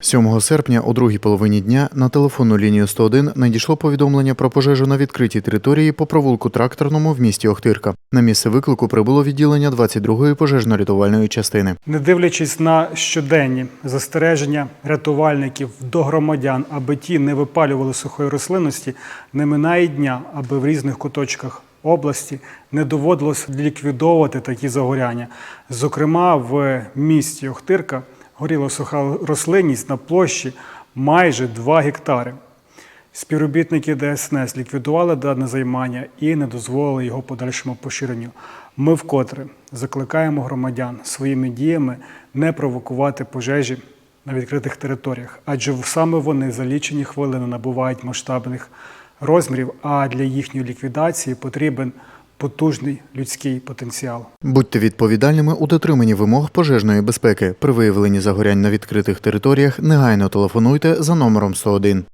7 серпня о другій половині дня на телефонну лінію 101 надійшло повідомлення про пожежу на відкритій території по провулку тракторному в місті Охтирка. На місце виклику прибуло відділення 22-ї пожежно-рятувальної частини. Не дивлячись на щоденні застереження рятувальників до громадян, аби ті не випалювали сухої рослинності, не минає дня, аби в різних куточках області не доводилось ліквідовувати такі загоряння. Зокрема, в місті Охтирка горіла суха рослинність на площі майже 2 гектари. Співробітники ДСНС ліквідували дане займання і не дозволили його подальшому поширенню. Ми вкотре закликаємо громадян своїми діями не провокувати пожежі на відкритих територіях, адже саме вони за лічені хвилини набувають масштабних розмірів, а для їхньої ліквідації потрібен потужний людський потенціал. Будьте відповідальними у дотриманні вимог пожежної безпеки. При виявленні загорянь на відкритих територіях негайно телефонуйте за номером 101.